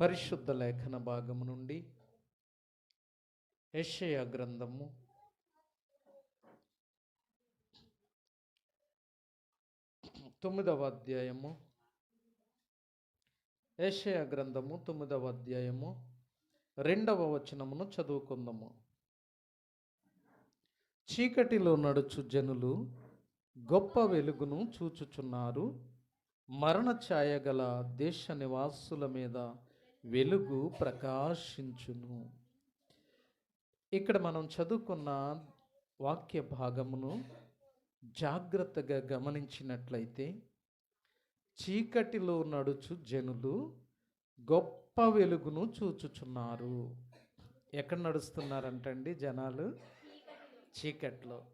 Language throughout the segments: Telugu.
పరిశుద్ధ లేఖన భాగము నుండి యషయ గ్రంథము. తొమ్మిదవ అధ్యాయము. యషయ గ్రంథము తొమ్మిదవ అధ్యాయము. రెండవ వచనమును చదువుకుందాము. చీకటిలో నడుచు జనులు గొప్ప వెలుగును చూచుచున్నారు. మరణ ఛాయ గల దేశ నివాసుల మీద వెలుగు ప్రకాశించును. ఇక్కడ మనం చదువుకున్న వాక్య భాగమును జాగ్రత్తగా గమనించినట్లయితే చీకటిలో నడుచు జనులు గొప్ప వెలుగును చూచుచున్నారు. ఎక్కడ నడుస్తున్నారంటండి జనాలు? చీకట్లో.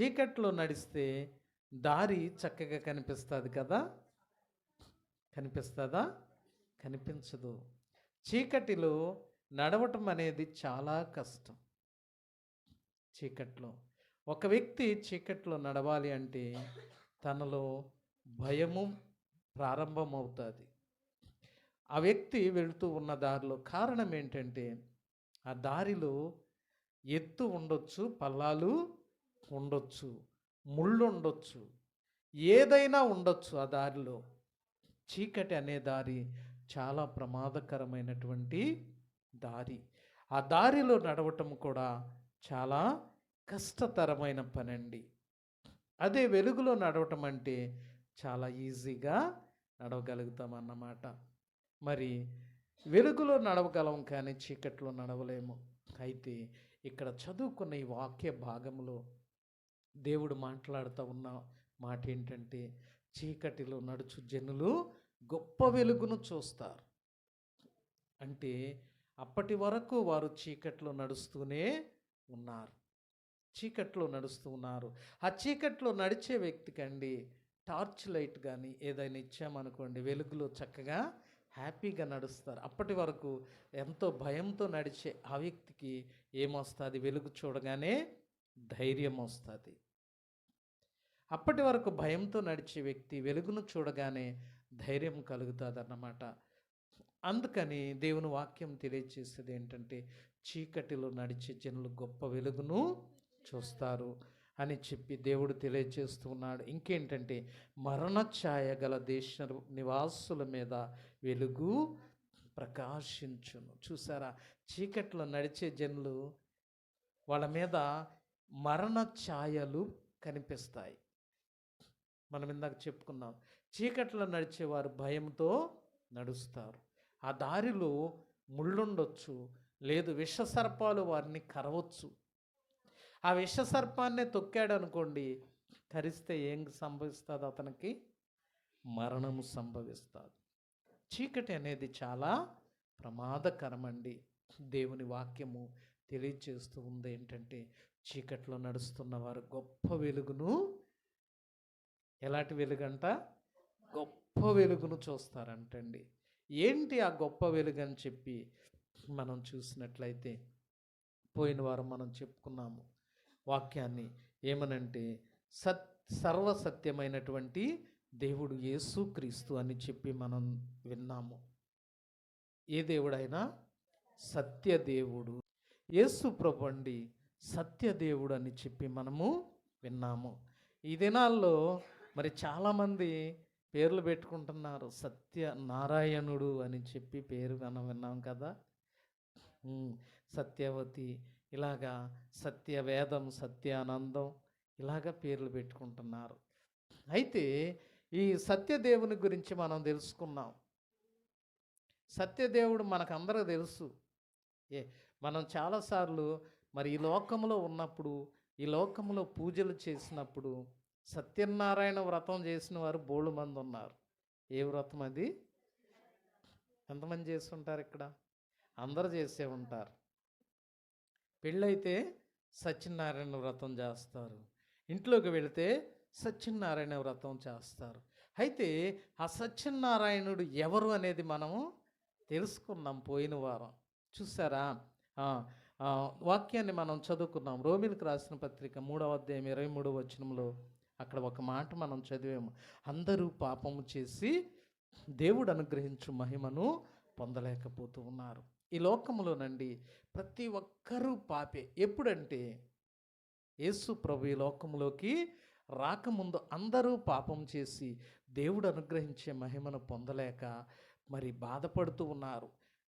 చీకట్లో నడిస్తే దారి చక్కగా కనిపిస్తుంది కదా? కనిపిస్తుందా? కనిపించదు. చీకటిలో నడవటం అనేది చాలా కష్టం. చీకట్లో. ఒక వ్యక్తి చీకట్లో నడవాలి అంటే తనలో భయము ప్రారంభమవుతుంది. ఆ వ్యక్తి వెళుతూ ఉన్న దారిలో కారణం ఏంటంటే ఆ దారిలో ఎత్తు ఉండొచ్చు పల్లాలు ఉండొచ్చు ముళ్ళు ఉండొచ్చు ఏదైనా ఉండొచ్చు ఆ దారిలో. చీకటి అనే దారి చాలా ప్రమాదకరమైనటువంటి దారి. ఆ దారిలో నడవటం కూడా చాలా కష్టతరమైన పని అండి అదే వెలుగులో నడవటం అంటే చాలా ఈజీగా నడవగలుగుతాం అన్నమాట. మరి వెలుగులో నడవగలం కానీ చీకట్లో నడవలేము. అయితే ఇక్కడ చదువుకున్న ఈ వాక్య భాగంలో దేవుడు మాట్లాడుతూ ఉన్న మాట ఏంటంటే చీకటిలో నడుచు జనులు గొప్ప వెలుగును చూస్తారు. అంటే అప్పటి వరకు వారు చీకట్లో నడుస్తూనే ఉన్నారు. చీకట్లో నడుస్తూ ఉన్నారు. ఆ చీకట్లో నడిచే వ్యక్తికండి టార్చ్ లైట్ కానీ ఏదైనా ఇచ్చామనుకోండి వెలుగులో చక్కగా హ్యాపీగా నడుస్తారు. అప్పటి వరకు ఎంతో భయంతో నడిచే ఆ వ్యక్తికి ఏమొస్తుంది? వెలుగు చూడగానే ధైర్యం వస్తుంది. అప్పటి వరకు భయంతో నడిచే వ్యక్తి వెలుగును చూడగానే ధైర్యం కలుగుతుంది అన్నమాట అందుకని దేవుని వాక్యం తెలియజేసేది ఏంటంటే చీకటిలో నడిచే జనులు గొప్ప వెలుగును చూస్తారు అని చెప్పి దేవుడు తెలియజేస్తున్నాడు ఇంకేంటంటే మరణ ఛాయ గల దేశ నివాసుల మీద వెలుగు ప్రకాశించును. చూసారా? చీకట్లో నడిచే జనులు వాళ్ళ మీద మరణ ఛాయలు కనిపిస్తాయి. మనం ఇందాక చెప్పుకున్నాం. చీకట్లో నడిచేవారు భయంతో నడుస్తారు. ఆ దారిలో ముళ్ళుండొచ్చు లేదు విషసర్పాలు వారిని కరవచ్చు. ఆ విషసర్పాన్నే తొక్కాడు అనుకోండి కరిస్తే ఏం సంభవిస్తుంది అతనికి? మరణము సంభవిస్తుంది. చీకటి అనేది చాలా ప్రమాదకరమండి. దేవుని వాక్యము తెలియజేస్తూ ఉంది ఏంటంటే చీకట్లో నడుస్తున్న వారు గొప్ప వెలుగును ఎలాంటి వెలుగంట? గొప్ప వెలుగును చూస్తారంటండి. ఏంటి ఆ గొప్ప వెలుగు అని చెప్పి మనం చూసినట్లయితే పోయిన వారం మనం చెప్పుకున్నాము వాక్యాన్ని ఏమనంటే సత్ సర్వసత్యమైనటువంటి దేవుడు యేసు క్రీస్తు అని చెప్పి మనం విన్నాము. ఏ దేవుడైనా? సత్యదేవుడు యేసు ప్రభు అండి సత్యదేవుడు అని చెప్పి మనము విన్నాము. ఈ దినాల్లో మరి చాలామంది పేర్లు పెట్టుకుంటున్నారు. సత్య నారాయణుడు అని చెప్పి పేరు మనం విన్నాం కదా. సత్యవతి ఇలాగా సత్యవేదం సత్యానందం ఇలాగా పేర్లు పెట్టుకుంటున్నారు. అయితే ఈ సత్యదేవుని గురించి మనం తెలుసుకున్నాం. సత్యదేవుడు మనకందరూ తెలుసు. ఏ మనం చాలాసార్లు మరి ఈ లోకంలో ఉన్నప్పుడు ఈ లోకంలో పూజలు చేసినప్పుడు సత్యనారాయణ వ్రతం చేసిన వారు బోళ్ళు మంది ఉన్నారు. ఏ వ్రతం అది? ఎంతమంది చేస్తుంటారు ఇక్కడ? అందరు చేసే ఉంటారు. పెళ్ళైతే సత్యనారాయణ వ్రతం చేస్తారు. ఇంట్లోకి వెళితే సత్యనారాయణ వ్రతం చేస్తారు. అయితే ఆ సత్యనారాయణుడు ఎవరు అనేది మనము తెలుసుకున్నాం పోయిన వారం. చూసారా? వాక్యాన్ని మనం చదువుకున్నాం. రోమిలకు రాసిన పత్రిక మూడవ అధ్యాయం ఇరవై మూడవ వచనంలో అక్కడ ఒక మాట మనం చదివాము. అందరూ పాపము చేసి దేవుడు అనుగ్రహించు మహిమను పొందలేకపోతూ ఉన్నారు. ఈ లోకములోనండి ప్రతి ఒక్కరూ పాపే. ఎప్పుడంటే యేసు ప్రభు ఈ లోకంలోకి రాకముందు అందరూ పాపం చేసి దేవుడు అనుగ్రహించే మహిమను పొందలేక మరి బాధపడుతూ ఉన్నారు.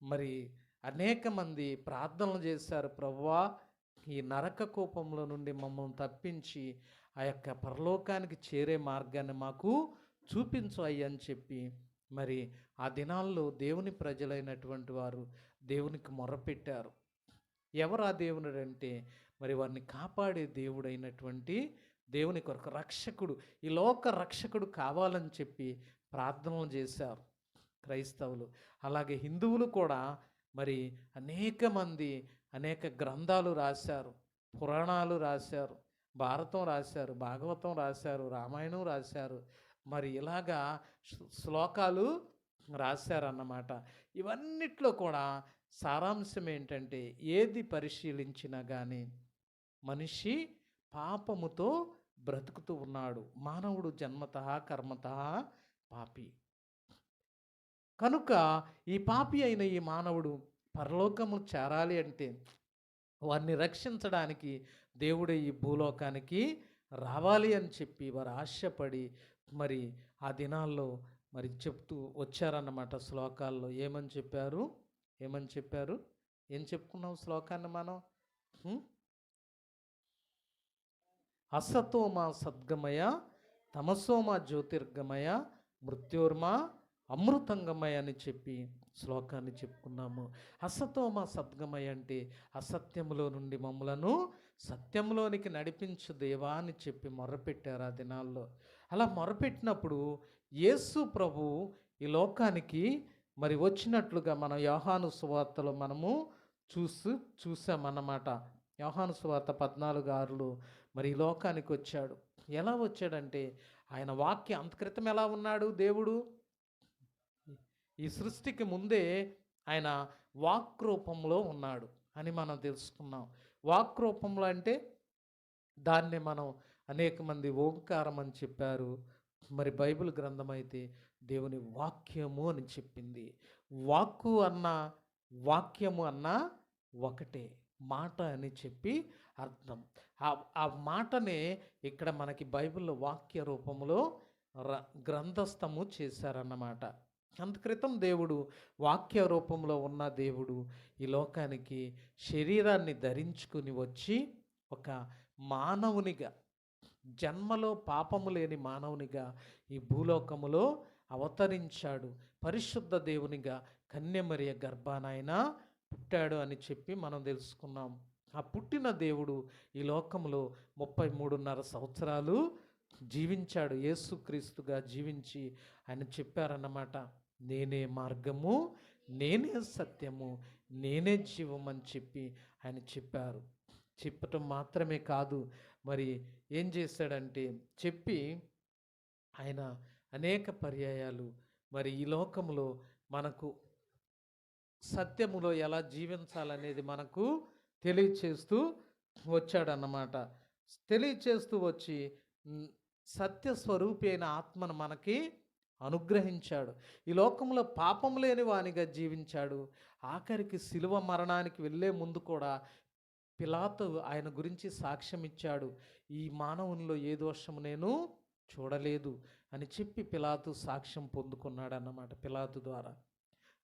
మరి అనేక మంది ప్రార్థనలు చేశారు. ప్రవ్వా ఈ నరక కోపంలో నుండి మమ్మల్ని తప్పించి ఆ యొక్క పరలోకానికి చేరే మార్గాన్ని మాకు చూపించు అయ్యని అని చెప్పి మరి ఆ దినాల్లో దేవుని ప్రజలైనటువంటి వారు దేవునికి మొరపెట్టారు. ఎవరు ఆ దేవుడు అంటే మరి వారిని కాపాడే దేవుడైనటువంటి దేవుని కొరకు రక్షకుడు ఈ లోక రక్షకుడు కావాలని చెప్పి ప్రార్థనలు చేశారు క్రైస్తవులు. అలాగే హిందువులు కూడా మరి అనేక మంది అనేక గ్రంథాలు రాశారు పురాణాలు రాశారు. భారతం రాశారు భాగవతం రాశారు రామాయణం రాశారు. మరి ఇలాగా శ్లోకాలు రాశారన్నమాట. ఇవన్నిట్లో కూడా సారాంశం ఏంటంటే ఏది పరిశీలించినా కానీ మనిషి పాపముతో బ్రతుకుతూ ఉన్నాడు. మానవుడు జన్మత కర్మత పాపి. కనుక ఈ పాపి అయిన ఈ మానవుడు పరలోకము చేరాలి అంటే వారిని రక్షించడానికి దేవుడు ఈ భూలోకానికి రావాలి అని చెప్పి వారు ఆశపడి మరి ఆ దినాల్లో మరి చెప్తూ వచ్చారన్నమాట శ్లోకాల్లో. ఏమని చెప్పారు? ఏమని చెప్పారు? ఏం చెప్పుకున్నాం శ్లోకాన్ని మనం? హ్మ్? అసతోమ సద్గమయ తమసోమ జ్యోతిర్గమయ మృత్యోర్మ అమృతంగమయ అని చెప్పి శ్లోకాన్ని చెప్పుకున్నాము. అసతోమ సద్గమయ అంటే అసత్యములో నుండి మమ్మలను సత్యంలోనికి నడిపించు దేవా అని చెప్పి మొరపెట్టారు ఆ దినాల్లో. అలా మొరపెట్టినప్పుడు యేసు ప్రభు ఈ లోకానికి మరి వచ్చినట్లుగా మన యోహాను సువార్తలో మనము చూస్తూ చూసామన్నమాట. యోహాను సువార్త పద్నాలుగు ఆరులో మరి ఈ లోకానికి వచ్చాడు. ఎలా వచ్చాడంటే ఆయన వాక్య అంతక్రితం ఎలా ఉన్నాడు దేవుడు? ఈ సృష్టికి ముందే ఆయన వాక్ రూపంలో ఉన్నాడు అని మనం తెలుసుకున్నాం. వాక్ రూపంలో అంటే దాన్ని మనం అనేక మంది ఓంకారం అని చెప్పారు. మరి బైబిల్ గ్రంథం అయితే దేవుని వాక్యము అని చెప్పింది. వాక్కు అన్న వాక్యము అన్న ఒకటే మాట అని చెప్పి అర్థం. ఆ ఆ మాటనే ఇక్కడ మనకి బైబిల్లో వాక్య రూపంలో ర గ్రంథస్థము చేశారన్నమాట. అంతక్రితం దేవుడు వాక్య రూపంలో ఉన్న దేవుడు ఈ లోకానికి శరీరాన్ని ధరించుకుని వచ్చి ఒక మానవునిగా జన్మలో పాపము లేని మానవునిగా ఈ భూలోకములో అవతరించాడు. పరిశుద్ధ దేవునిగా కన్యమరియ గర్భానాయన పుట్టాడు అని చెప్పి మనం తెలుసుకున్నాం. ఆ పుట్టిన దేవుడు ఈ లోకంలో ముప్పై మూడున్నర సంవత్సరాలు జీవించాడు. యేసుక్రీస్తుగా జీవించి ఆయన చెప్పారన్నమాట. నేనే మార్గము నేనే సత్యము నేనే జీవం అని చెప్పి ఆయన చెప్పారు. చెప్పటం మాత్రమే కాదు మరి ఏం చేశాడంటే చెప్పి ఆయన అనేక పర్యాయాలు మరి ఈ లోకంలో మనకు సత్యములో ఎలా జీవించాలనేది మనకు తెలియచేస్తూ వచ్చాడన్నమాట. తెలియచేస్తూ వచ్చి మ్, సత్య అయిన ఆత్మను మనకి అనుగ్రహించాడు. ఈ లోకంలో పాపం లేని వానిగా జీవించాడు. ఆఖరికి శిలువ మరణానికి వెళ్ళే ముందు కూడా పిలాతు ఆయన గురించి సాక్ష్యం ఇచ్చాడు. ఈ మానవునిలో ఏ దోషము నేను చూడలేదు అని చెప్పి పిలాతు సాక్ష్యం పొందుకున్నాడు అన్నమాట పిలాతు ద్వారా.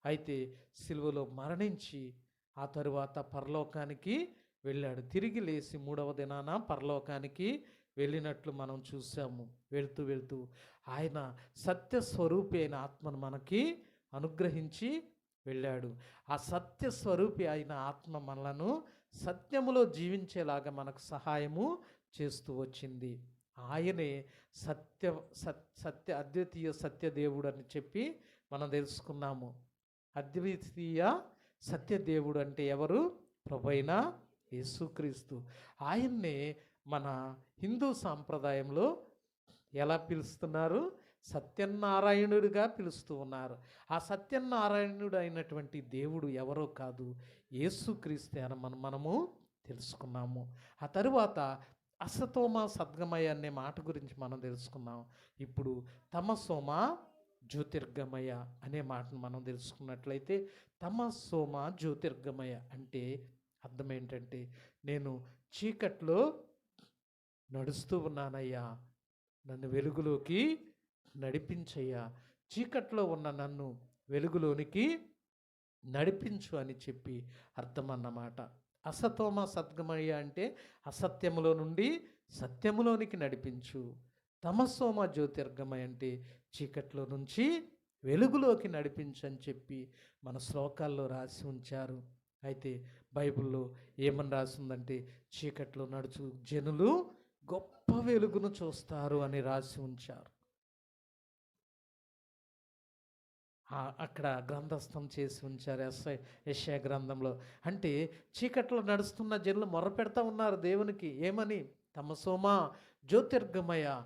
అయితే సిలువలో మరణించి ఆ తరువాత పరలోకానికి వెళ్ళాడు. తిరిగి లేచి మూడవ దినాన పరలోకానికి వెళ్ళినట్లు మనం చూసాము. వెళ్తూ వెళ్తూ ఆయన సత్య స్వరూపి అయిన ఆత్మను మనకి అనుగ్రహించి వెళ్ళాడు. ఆ సత్య స్వరూపి అయిన ఆత్మ మనలను సత్యములో జీవించేలాగా మనకు సహాయము చేస్తూ వచ్చింది. ఆయనే సత్య సత్ సత్య అద్వితీయ సత్యదేవుడు అని చెప్పి మనం తెలుసుకున్నాము. అద్వితీయ సత్యదేవుడు అంటే ఎవరు? ప్రభైన యేసుక్రీస్తు. ఆయన్నే మన హిందూ సాంప్రదాయంలో ఎలా పిలుస్తున్నారు? సత్యనారాయణుడిగా పిలుస్తూ ఉన్నారు. ఆ సత్యనారాయణుడు అయినటువంటి దేవుడు ఎవరో కాదు యేసుక్రీస్తే అని మనం మనము తెలుసుకున్నాము. ఆ తరువాత అసతోమ సద్గమయ అనే మాట గురించి మనం తెలుసుకున్నాం. ఇప్పుడు తమసోమ జ్యోతిర్గమయ అనే మాటను మనం తెలుసుకున్నట్లయితే తమసోమ జ్యోతిర్గమయ అంటే అర్థం ఏంటంటే నేను చీకట్లో నడుస్తూ ఉన్నానయ్యా. నన్ను వెలుగులోకి నడిపించయ్యా. చీకట్లో ఉన్న నన్ను వెలుగులోనికి నడిపించు అని చెప్పి అర్థం అన్నమాట అసతోమ సద్గమయ్య అంటే అసత్యములో నుండి సత్యములోనికి నడిపించు. తమసోమ జ్యోతిర్గమయ అంటే చీకట్లో నుంచి వెలుగులోకి నడిపించని చెప్పి మన శ్లోకాల్లో రాసి ఉంచారు. అయితే బైబిల్లో ఏమని రాసిందంటే చీకట్లో నడుచు జనులు గొప్ప వెలుగును చూస్తారు అని రాసి ఉంచారు. అక్కడ గ్రంథస్థం చేసి ఉంచారు ఎస్ఐ ఎస్ఐ గ్రంథంలో. అంటే చీకట్లో నడుస్తున్న జనులు మొర్ర పెడతా ఉన్నారు దేవునికి. ఏమని? తమసోమా జ్యోతిర్గమయ.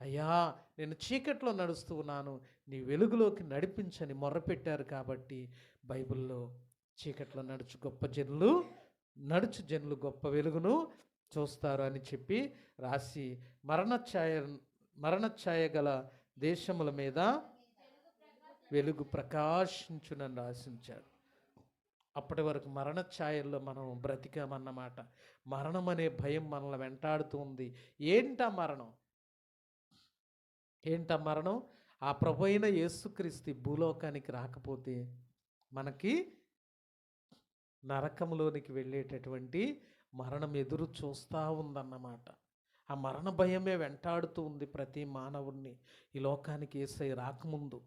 అయ్యా నేను చీకట్లో నడుస్తూ ఉన్నాను. నీ వెలుగులోకి నడిపించని మొర్రపెట్టారు కాబట్టి బైబిల్లో చీకట్లో నడుచు గొప్ప జనులు నడుచు జనులు గొప్ప వెలుగును చూస్తారు అని చెప్పి రాసి మరణఛాయ మరణఛాయ గల దేశముల మీద వెలుగు ప్రకాశించునని రాసించాడు అప్పటి వరకు మరణ ఛాయల్లో మనం బ్రతికామన్నమాట. మరణం అనే భయం మనల్ని వెంటాడుతూ ఉంది. ఏంటా మరణం? ఏంటా మరణం? ఆ ప్రభు అయిన యేసుక్రీస్తు భూలోకానికి రాకపోతే మనకి నరకంలోనికి వెళ్ళేటటువంటి మరణం ఎదురు చూస్తూ ఉందన్నమాట. ఆ మరణ భయమే వెంటాడుతూ ఉంది ప్రతి మానవుణ్ణి. ఈ లోకానికి ఏసై రాకముందు.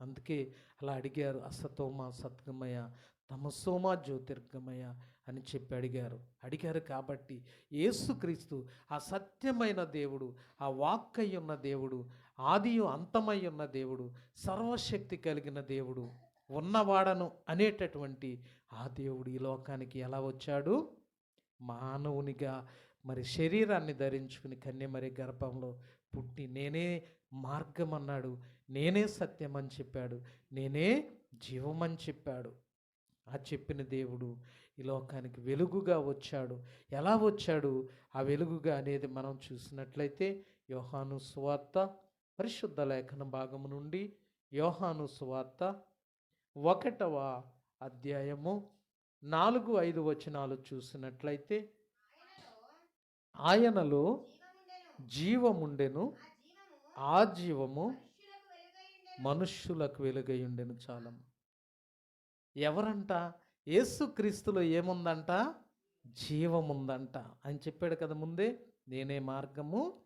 అందుకే అలా అడిగారు అసతోమ సద్గమయ తమసోమా జ్యోతిర్గమయ అని చెప్పి అడిగారు. అడిగారు కాబట్టి యేసుక్రీస్తు ఆ సత్యమైన దేవుడు ఆ వాక్కై ఉన్న దేవుడు ఆదియు అంతమై ఉన్న దేవుడు సర్వశక్తి కలిగిన దేవుడు ఉన్నవాడను అనేటటువంటి ఆ దేవుడు ఈ లోకానికి ఎలా వచ్చాడు? మానవునిగా మరి శరీరాన్ని ధరించుకుని కన్యమరి గర్భంలో పుట్టి నేనే మార్గం అన్నాడు నేనే సత్యం అని చెప్పాడు నేనే జీవమని చెప్పాడు. ఆ చెప్పిన దేవుడు ఈ లోకానికి వెలుగుగా వచ్చాడు. ఎలా వచ్చాడు? ఆ వెలుగుగా అనేది మనం చూసినట్లయితే యోహాను సువార్త పరిశుద్ధ లేఖన భాగము నుండి యోహాను సువార్త ఒకటవ అధ్యాయము నాలుగు ఐదు వచనాలు చూసినట్లయితే ఆయనలో జీవముండెను ఆ జీవము మనుష్యులకు వెలుగయుండెను చాలం ఎవరంట? యేసుక్రీస్తులో ఏముందంట? జీవముందంట. అని చెప్పాడు కదా ముందే నేనే మార్గము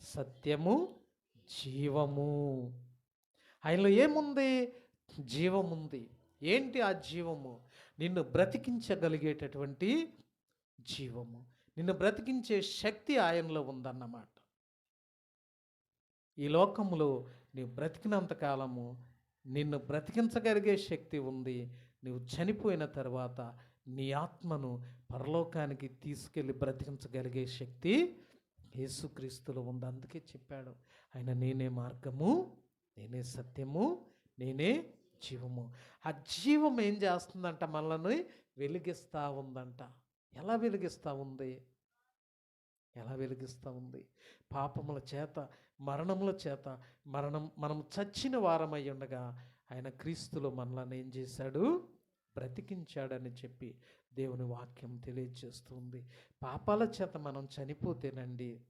సత్యము జీవము. ఆయనలో ఏముంది? జీవముంది. ఏంటి ఆ జీవము? నిన్ను బ్రతికించగలిగేటటువంటి జీవము. నిన్ను బ్రతికించే శక్తి ఆయనలో ఉందన్నమాట. ఈ లోకంలో నీవు బ్రతికినంత కాలము నిన్ను బ్రతికించగలిగే శక్తి ఉంది. నువ్వు చనిపోయిన తర్వాత నీ ఆత్మను పరలోకానికి తీసుకెళ్ళి బ్రతికించగలిగే శక్తి యేసుక్రీస్తులో ఉంది. అందుకే చెప్పాడు ఆయన నేనే మార్గము నేనే సత్యము నేనే జీవము. ఆ జీవం ఏం చేస్తుందంట మనల్ని వెలిగిస్తూ ఉందంట. ఎలా వెలిగిస్తూ ఉంది? ఎలా వెలిగిస్తూ ఉంది? పాపముల చేత మరణముల చేత మరణం మనం చచ్చిన వారమై ఉండగా ఆయన క్రీస్తులో మనల్ని ఏం చేశాడు? బ్రతికించాడని చెప్పి దేవుని వాక్యం తెలియజేస్తుంది పాపాల చేత మనం చనిపోతేనండి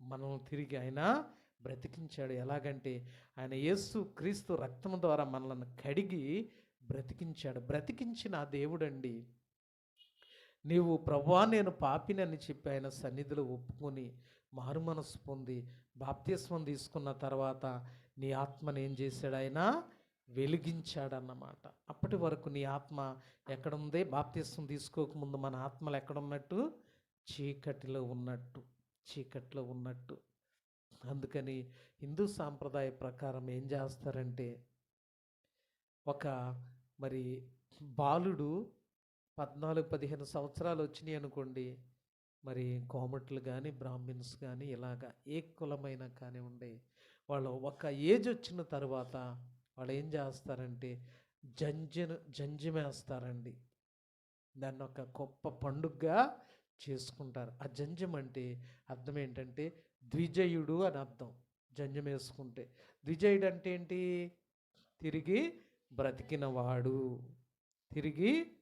మనం తిరిగి ఆయన బ్రతికించాడు. ఎలాగంటే ఆయన యేసు క్రీస్తు రక్తం ద్వారా మనల్ని కడిగి బ్రతికించాడు. బ్రతికించిన ఆ దేవుడండి నీవు ప్రభా నేను పాపినని చెప్పి ఆయన సన్నిధిలో ఒప్పుకొని మారు మనసు పొంది బాప్తిస్వం తీసుకున్న తర్వాత నీ ఆత్మని ఏం చేశాడు ఆయన? వెలిగించాడన్నమాట. అప్పటి వరకు నీ ఆత్మ ఎక్కడుంది? బాప్తిస్వం తీసుకోకముందు మన ఆత్మలు ఎక్కడున్నట్టు? చీకటిలో ఉన్నట్టు. చీకట్లో ఉన్నట్టు. అందుకని హిందూ సాంప్రదాయ ప్రకారం ఏం చేస్తారంటే ఒక మరి బాలుడు పద్నాలుగు పదిహేను సంవత్సరాలు వచ్చినాయి అనుకోండి మరి కోమట్లు కానీ బ్రాహ్మిన్స్ కానీ ఇలాగా ఏ కులమైనా ఉండే వాళ్ళు ఒక ఏజ్ వచ్చిన తర్వాత వాళ్ళు ఏం చేస్తారంటే జంజను జంజమేస్తారండి. దాన్ని ఒక గొప్ప పండుగగా చేసుకుంటారు. ఆ జంజం అంటే అర్థం ఏంటంటే ద్విజయుడు అని అర్థం జంజం వేసుకుంటే. ద్విజయుడు అంటే ఏంటి తిరిగి బ్రతికినవాడు. తిరిగి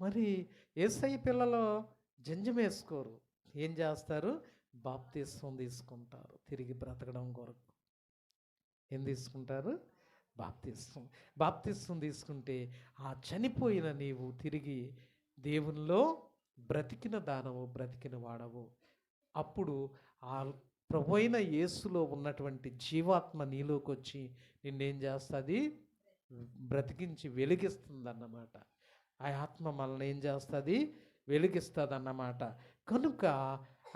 మరి ఏసై పిల్లలు జంజం వేసుకోరు. ఏం చేస్తారు? బాప్తీసం తీసుకుంటారు. తిరిగి బ్రతకడం కొరకు. ఏం తీసుకుంటారు? బాప్తిస్తం బాప్తిస్తం తీసుకుంటే ఆ చనిపోయిన నీవు తిరిగి దేవునిలో బ్రతికిన దానవు బ్రతికిన వాడవు. అప్పుడు ఆ ప్రభు అయిన యేసులో ఉన్నటువంటి జీవాత్మ నీలోకి వచ్చి నిన్నేం చేస్తుంది? బ్రతికించి వెలిగిస్తుంది అన్నమాట ఆ ఆత్మ మనల్ని ఏం చేస్తుంది? వెలిగిస్తుంది అన్నమాట కనుక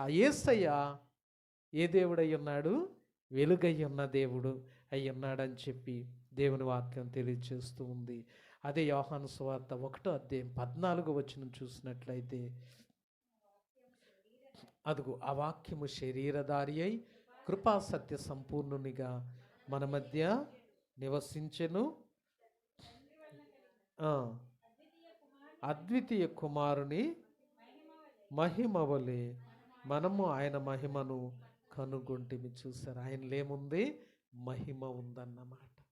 ఆ యేసయ్య ఏ దేవుడై ఉన్నాడు? వెలుగై ఉన్న దేవుడు అయి ఉన్నాడని చెప్పి దేవుని వాక్యం తెలియజేస్తూ ఉంది. అదే యోహాను సువార్త ఒకటో అధ్యాయం పద్నాలుగు వచ్చిన చూసినట్లయితే అదుగు ఆ వాక్యము శరీరధారి అయి కృపా సత్య సంపూర్ణునిగా మన మధ్య నివసించెను. అద్వితీయ కుమారుని మహిమవలి మనము ఆయన మహిమను కనుగొంటిమి. చూసారు? ఆయనలేముంది మహిమ ఉందన్నమాట.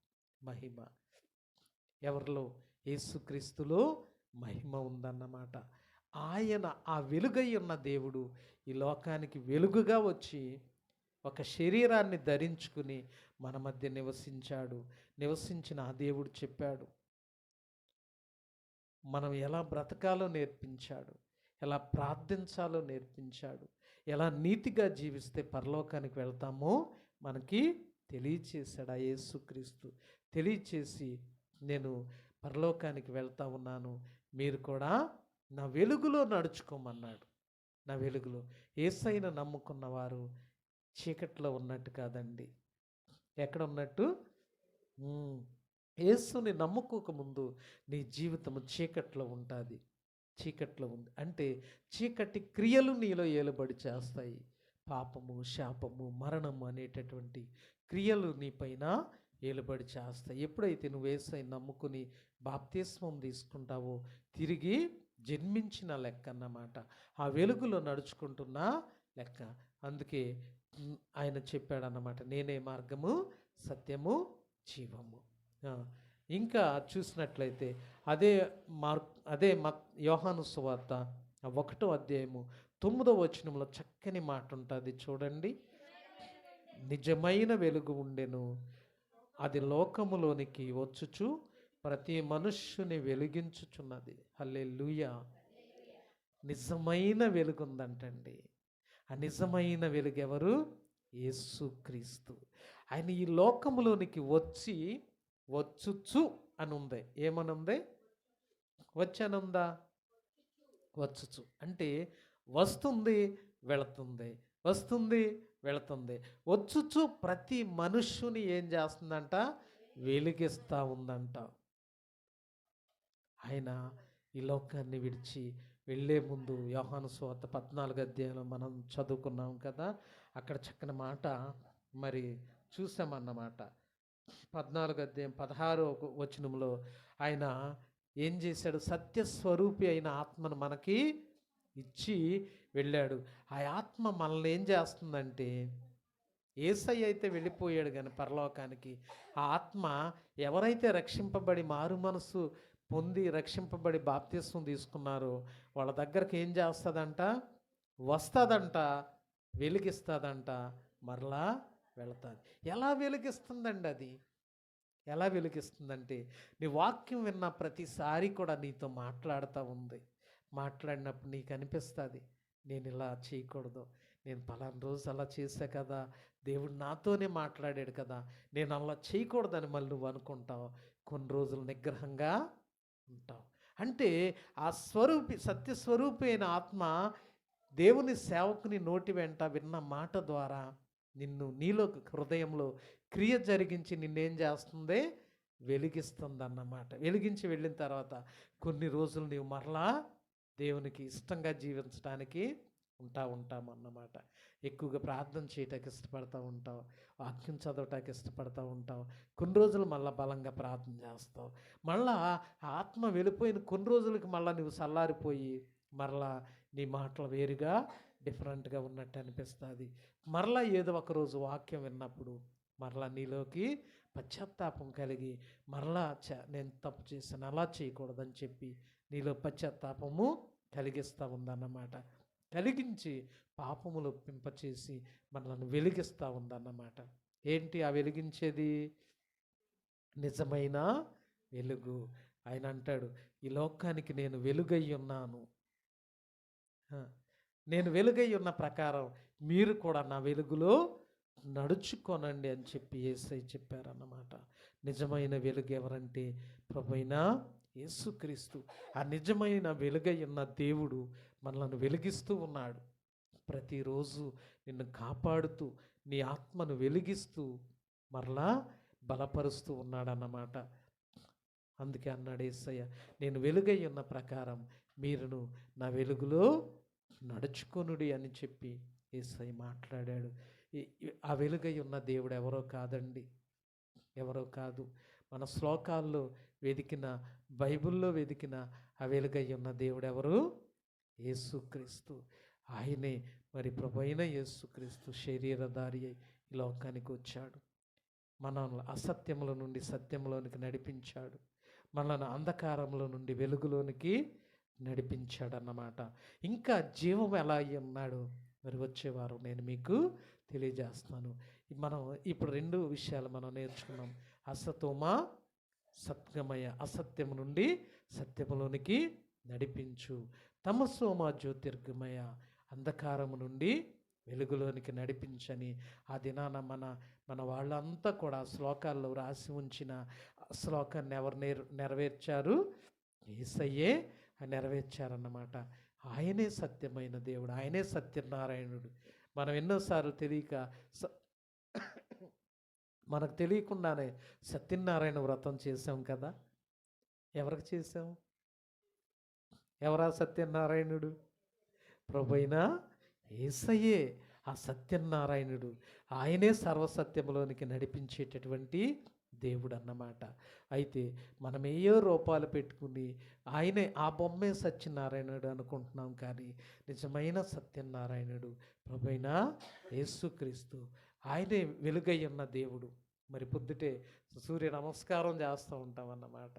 మహిమ. ఎవరిలో? యేసుక్రీస్తులో మహిమ ఉందన్నమాట. ఆయన ఆ వెలుగై ఉన్న దేవుడు ఈ లోకానికి వెలుగుగా వచ్చి ఒక శరీరాన్ని ధరించుకుని మన మధ్య నివసించాడు. నివసించిన ఆ దేవుడు చెప్పాడు మనం ఎలా బ్రతకాలో నేర్పించాడు ఎలా ప్రార్థించాలో నేర్పించాడు ఎలా నీతిగా జీవిస్తే పరలోకానికి వెళ్తామో మనకి తెలియచేశాడు ఆ యేసుక్రీస్తు తెలియచేసి నేను పరలోకానికి వెళ్తా ఉన్నాను మీరు కూడా నా వెలుగులో నడుచుకోమన్నాడు. నా వెలుగులో ఏసైన నమ్ముకున్న వారు చీకట్లో ఉన్నట్టు కాదండి. ఎక్కడ ఉన్నట్టు ఏసుని యేసుని నమ్ముకోకముందు నీ జీవితం చీకట్లో ఉంటుంది. చీకట్లో ఉంది. అంటే చీకటి క్రియలు నీలో ఏలుబడి చేస్తాయి. పాపము శాపము మరణము అనేటటువంటి క్రియలు నీపైన ఏలుబడి చేస్తాయి. ఎప్పుడైతే నువ్వు వేసై నమ్ముకుని బాప్తిస్మం తీసుకుంటావో తిరిగి జన్మించిన లెక్క అన్నమాట. ఆ వెలుగులో నడుచుకుంటున్న లెక్క. అందుకే ఆయన చెప్పాడన్నమాట నేనే మార్గము సత్యము జీవము. ఇంకా చూసినట్లయితే అదే మార్ అదే మత్ యోహాను సువార్త ఒకటో అధ్యాయము తొమ్మిదో వచనంలో చక్కని మాట ఉంటుంది చూడండి. నిజమైన వెలుగు ఉండెను అది లోకములోనికి వచ్చుచు ప్రతి మనుష్యుని వెలిగించుచున్నది. హల్లే నిజమైన వెలుగు ఉందంటండి ఆ నిజమైన వెలుగెవరు యేసుక్రీస్తు ఆయన ఈ లోకములోనికి వచ్చి వచ్చుచు అని ఉంది ఏమనుంది? వచ్చానుందా? వచ్చుచు. అంటే వస్తుంది వెళుతుంది. వస్తుంది వెళుతుంది. వచ్చుచు ప్రతి మనుష్యుని ఏం చేస్తుందంట? వెలిగిస్తూ ఉందంట. ఆయన ఈ లోకాన్ని విడిచి వెళ్ళే ముందు యోహాను స్వాత పద్నాలుగు అధ్యాయంలో మనం చదువుకున్నాం కదా అక్కడ చక్కని మాట మరి చూసామన్నమాట. పద్నాలుగు అధ్యాయం పదహారో వచనంలో ఆయన ఏం చేశాడు? సత్యస్వరూపి అయిన ఆత్మను మనకి ఇచ్చి వెళ్ళాడు. ఆ ఆత్మ మనల్ని ఏం చేస్తుందంటే ఏసై అయితే వెళ్ళిపోయాడు కానీ పరలోకానికి. ఆ ఆత్మ ఎవరైతే రక్షింపబడి మారు మనసు పొంది రక్షింపబడి బాప్తిస్వం తీసుకున్నారు. వాళ్ళ దగ్గరికి ఏం చేస్తుందంట? వస్తుందంట. వెలిగిస్తుందంట. మరలా వెళతాది. ఎలా వెలిగిస్తుందండి అది? ఎలా వెలిగిస్తుందంటే నీ వాక్యం విన్న ప్రతిసారి కూడా నీతో మాట్లాడుతూ ఉంది. మాట్లాడినప్పుడు నీకు అనిపిస్తుంది నేను ఇలా చేయకూడదు. నేను పలానా రోజు అలా చేశా కదా. దేవుడు నాతోనే మాట్లాడాడు కదా. నేను అలా చేయకూడదని మళ్ళీ నువ్వు అనుకుంటావు. కొన్ని రోజులు నిగ్రహంగా ఉంటావు. అంటే ఆ స్వరూపి సత్యస్వరూపి అయిన ఆత్మ దేవుని సేవకుని నోటి వెంట విన్న మాట ద్వారా నిన్ను నీలో హృదయంలో క్రియ జరిగించి నిన్నేం చేస్తుంది? వెలిగిస్తుంది అన్నమాట వెలిగించి వెళ్ళిన తర్వాత కొన్ని రోజులు నీవు మరలా దేవునికి ఇష్టంగా జీవించడానికి ఉంటా ఉంటాం అన్నమాట. ఎక్కువగా ప్రార్థన చేయటానికి ఇష్టపడతా ఉంటావు వాక్యం చదవటానికి ఇష్టపడతా ఉంటావు కొన్ని రోజులు మళ్ళీ బలంగా ప్రార్థన చేస్తావు మళ్ళా ఆత్మ వెళ్ళిపోయిన కొన్ని రోజులకి మళ్ళీ నువ్వు చల్లారిపోయి మరలా నీ మాటలు వేరుగా డిఫరెంట్గా ఉన్నట్టు అనిపిస్తుంది. మరలా ఏదో ఒక రోజు వాక్యం విన్నప్పుడు మరలా నీలోకి పశ్చాత్తాపం కలిగి మరలా చ నేను తప్పు చేశాను అలా చేయకూడదని చెప్పి నీలో పశ్చాత్తాపము కలిగిస్తూ ఉందన్నమాట. కలిగించి పాపములు పింపచేసి మనల్ని వెలిగిస్తూ ఉందన్నమాట. ఏంటి ఆ వెలిగించేది? నిజమైన వెలుగు. ఆయన అంటాడు ఈ లోకానికి నేను వెలుగై ఉన్నాను. నేను వెలుగై ఉన్న ప్రకారం మీరు కూడా నా వెలుగులో నడుచుకోనండి అని చెప్పి ఏసై చెప్పారన్నమాట. నిజమైన వెలుగు ఎవరంటే ప్రభైన యేసుక్రీస్తు. ఆ నిజమైన వెలుగై ఉన్న దేవుడు మనల్ని వెలిగిస్తూ ఉన్నాడు. ప్రతిరోజు నిన్ను కాపాడుతూ నీ ఆత్మను వెలిగిస్తూ మరలా బలపరుస్తూ ఉన్నాడన్నమాట. అందుకే అన్నాడు ఏసయ్య నేను వెలుగై ఉన్న ప్రకారం మీరును నా వెలుగులో నడుచుకొనుడి అని చెప్పి ఏసయ్య మాట్లాడాడు. ఆ వెలుగై ఉన్న దేవుడు ఎవరో కాదండి. ఎవరో కాదు. మన శ్లోకాల్లో వెదికిన బైబిల్లో వెదికిన ఆ వెలుగై ఉన్న దేవుడు ఎవరు? యేసుక్రీస్తు ఆయనే మరి ప్రభైన యేసుక్రీస్తు శరీరధారి అయి ఈ లోకానికి వచ్చాడు. మనల్ని అసత్యముల నుండి సత్యంలోనికి నడిపించాడు. మనల్ని అంధకారంలో నుండి వెలుగులోనికి నడిపించాడన్నమాట. ఇంకా జీవం ఎలా అయి ఉన్నాడు? మరి వచ్చేవారు నేను మీకు తెలియజేస్తాను. మనం ఇప్పుడు రెండు విషయాలు మనం నేర్చుకున్నాం. అసతోమ సత్యమయ. అసత్యము నుండి సత్యములోనికి నడిపించు. తమస్సోమా జ్యోతిర్గమయ అంధకారము నుండి వెలుగులోనికి నడిపించని ఆ దినాన మన మన వాళ్ళంతా కూడా శ్లోకాల్లో రాసి ఉంచిన శ్లోకాన్ని ఎవరు నెర నెరవేర్చారు? ఏసయ్యే నెరవేర్చారన్నమాట. ఆయనే సత్యమైన దేవుడు ఆయనే సత్యనారాయణుడు. మనం ఎన్నోసార్లు తెలియక స- మనకు తెలియకుండానే సత్యనారాయణ వ్రతం చేసాం కదా? ఎవరికి చేసాం? ఎవరా సత్యనారాయణుడు? ప్రభైన ఏసయ్యే ఆ సత్యనారాయణుడు. ఆయనే సర్వసత్యంలోనికి నడిపించేటటువంటి దేవుడు అన్నమాట అయితే మనం ఏయో రూపాలు పెట్టుకుని ఆయనే ఆ బొమ్మే సత్యనారాయణుడు అనుకుంటున్నాం కానీ నిజమైన సత్యనారాయణుడు ప్రభైన యేసుక్రీస్తు ఆయనే వెలుగై ఉన్న దేవుడు. మరి పొద్దుటే సూర్య నమస్కారం చేస్తూ ఉంటాం అన్నమాట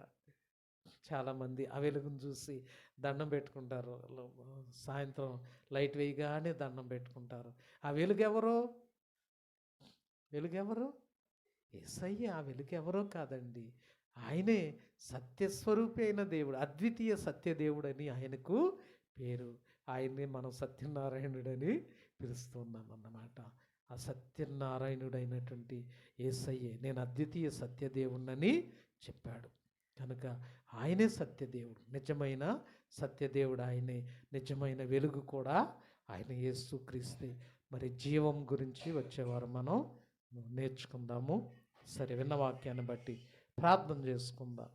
చాలామంది ఆ వెలుగును చూసి దండం పెట్టుకుంటారు. సాయంత్రం లైట్ వేయగానే దండం పెట్టుకుంటారు. ఆ వెలుగెవరో? వెలుగెవరు? ఎస్ఐ ఏసయ్య ఆ వెలుగెవరో కాదండి. ఆయనే సత్యస్వరూపి అయిన దేవుడు అద్వితీయ సత్యదేవుడని ఆయనకు పేరు. ఆయన్ని మనం సత్యనారాయణుడని పిలుస్తున్నాం అన్నమాట ఆ సత్యనారాయణుడైనటువంటి ఏసయ్యే నేను అద్వితీయ సత్యదేవుణ్ణని చెప్పాడు. కనుక ఆయనే సత్యదేవుడు. నిజమైన సత్యదేవుడు ఆయనే. నిజమైన వెలుగు కూడా ఆయన యేసుక్రీస్తే మరి జీవం గురించి వచ్చేవారు మనం నేర్చుకుందాము. సరే విన్న వాక్యాన్ని బట్టి ప్రార్థన చేసుకుందాం.